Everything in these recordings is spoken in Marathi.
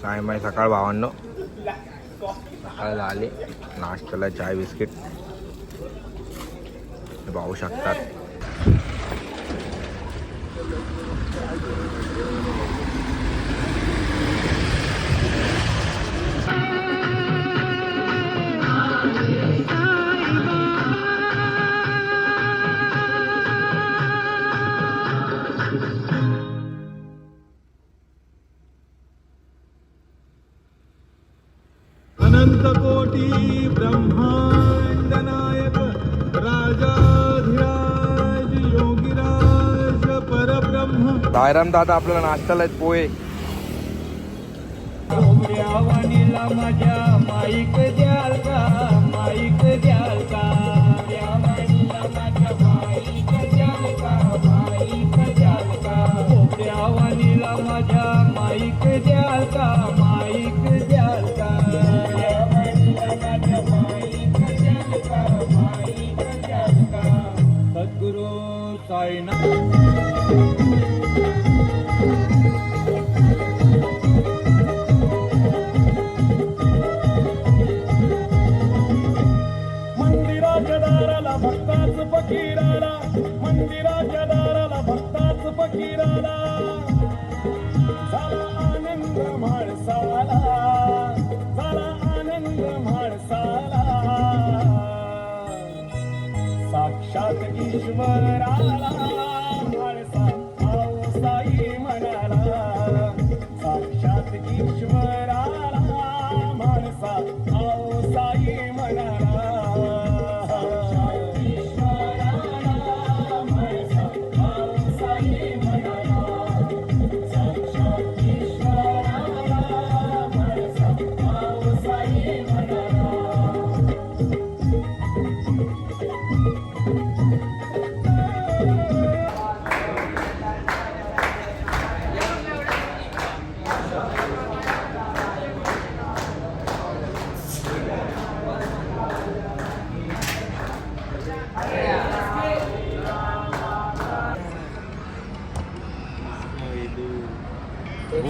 सायमाय सकाळ भावांनो सकाळ आले. नाश्त्याला चाय बिस्किट. पाहू शकतात. अनंत कोटी ब्रह्मांड नायक राजाधिराज योगीराज परब्रह्म। सायराम दादा आपल्याला नाश्त्याला आहेत पोहे. माझ्या माईक द्याल का? माईक द्याल आनंद म्हाळसाला साक्षात ईश्वराला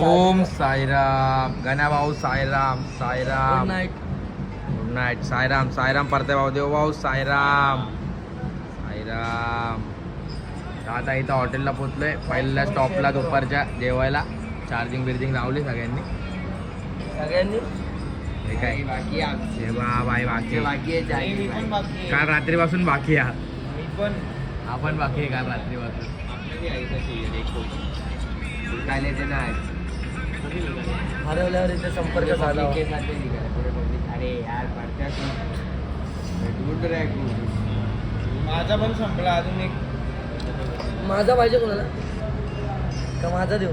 ओम साईराम गण्या भाऊ साईराम. साईराम गुड नाईट साईराम साईराम परते भाऊ देव भाऊ साईराम. साईराम. आता इथं हॉटेलला पोचलोय पहिल्या स्टॉपला दुपारच्या जेवायला. चार्जिंग बिर्जिंग लावली सगळ्यांनी. सगळ्यांनी? हे काय? बाकी आहे. जेव्हा बाई बाकी बाकी. काल रात्रीपासून बाकी आहे मी पण. आपण बाकी आहे काल रात्रीपासून. काय ते नाही हरवल्यावर इथे संपर्क साधा अरे यार पडत्या माझा पण संपला अजून एक. माझा पाहिजे कोणाला? का माझा देऊ?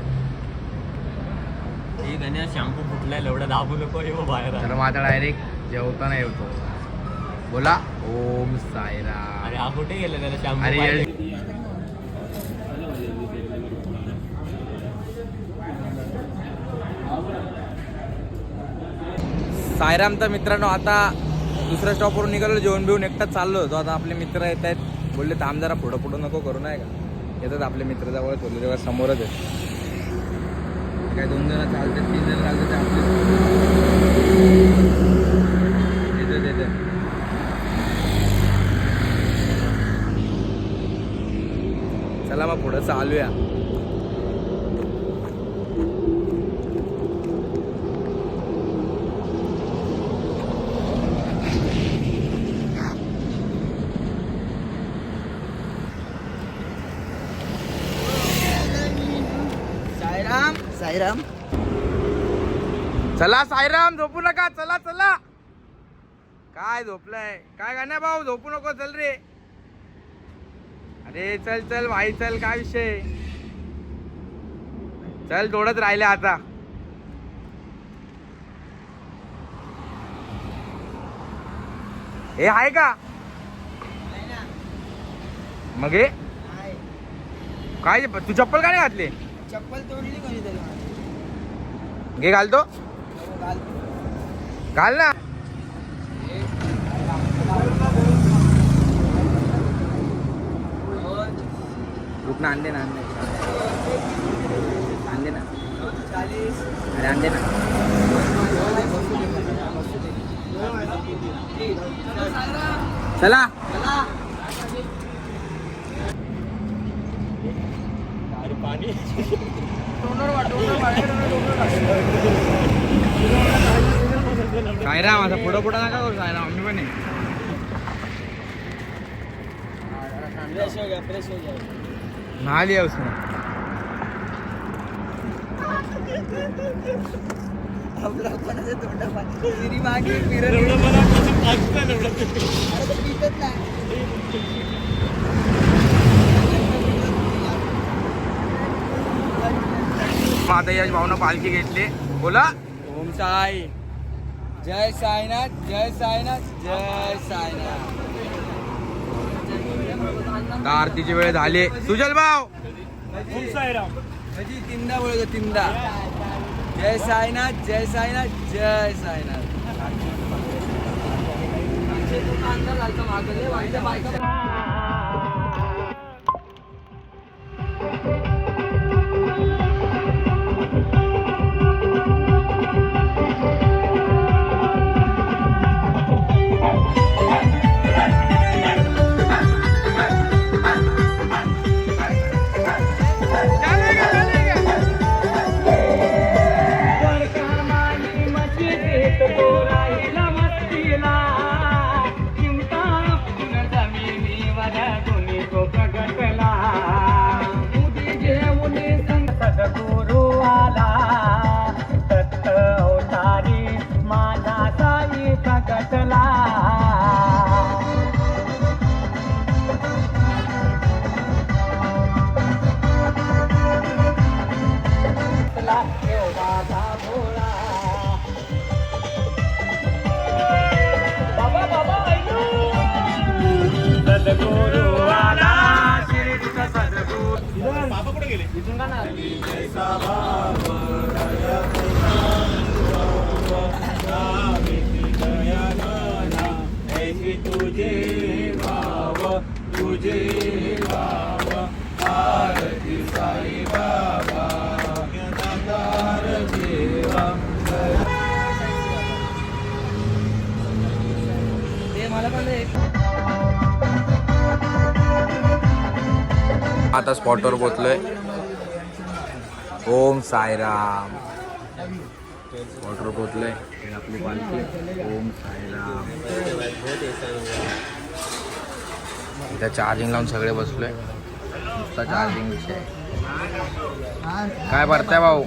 शॅम्पू फुटलाय एवढा दाबू नको येऊ बाहेर. तर मग आता डायरेक्ट जेवताना येतो. बोला. ओम साईराम. अरे हा कुठे गेला त्याला अरे सायराम तर मित्रांनो आता दुसऱ्या स्टॉपवरून निघालो जेवण बिवून एकटाच चाललो होतो. आता आपले मित्र येत आहेत. बोलले थांब जरा पुढं पुढं नको करू नाही का? येतात आपले मित्र जवळ बोलले तेव्हा समोरच आहेत काय दोन जण चालतात तीन जण चालतात ते आपले. येतं चला मग पुढं चालूया. साईराम. चला साईराम झोपू नका चला चला. काय झोपलाय? काय गाण्या भाऊ झोपू नको चल रे. अरे चल चल भाई चल काय विषय? चल थोडंच राहिले आता. हे आहे का? मग हे? काय तू चप्पल का नाही घातली? चप्पल तोडली कोणीतरी घे घालतो घाल ना. रुकना आणले ना आणले. आणले ना. अरे आणले ना. चला. अरे पाणी. सायराम आता पुढं पुढं नका करू सायराम आम्ही पण नहा. लिया कोणाच्या तोंडा मागे फिरत एवढं मला पाचतं एवढं पितच नाही. आता यश भाऊनं पालखी घेतली. बोला. ओम साई. जय साईनाथ जय साईनाथ जय साईनाथ. आरतीची वेळ झाली. सुजल भाऊ. ओम साईराम. म्हणजे तीनदा बोलतो तीनदा जय साईनाथ जय साईनाथ जय साईनाथ. आता स्पॉटवर पोचलोय ओम साईराम. स्पॉटवर पोचलोय आपली पालखी. ओम सायराम इथं चार्जिंग लावून सगळे बसलोय. नुसता चार्जिंग विषय. काय भरताय भाऊ?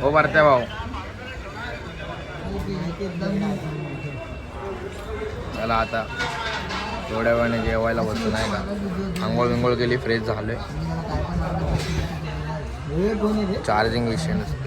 हो भरताय भाऊ. चला आता थोड्या वेळाने जेवायला बसतो नाही का? आंघोळ विंघोळ केली फ्रेश झालोय. चार्जिंग विषय नसतो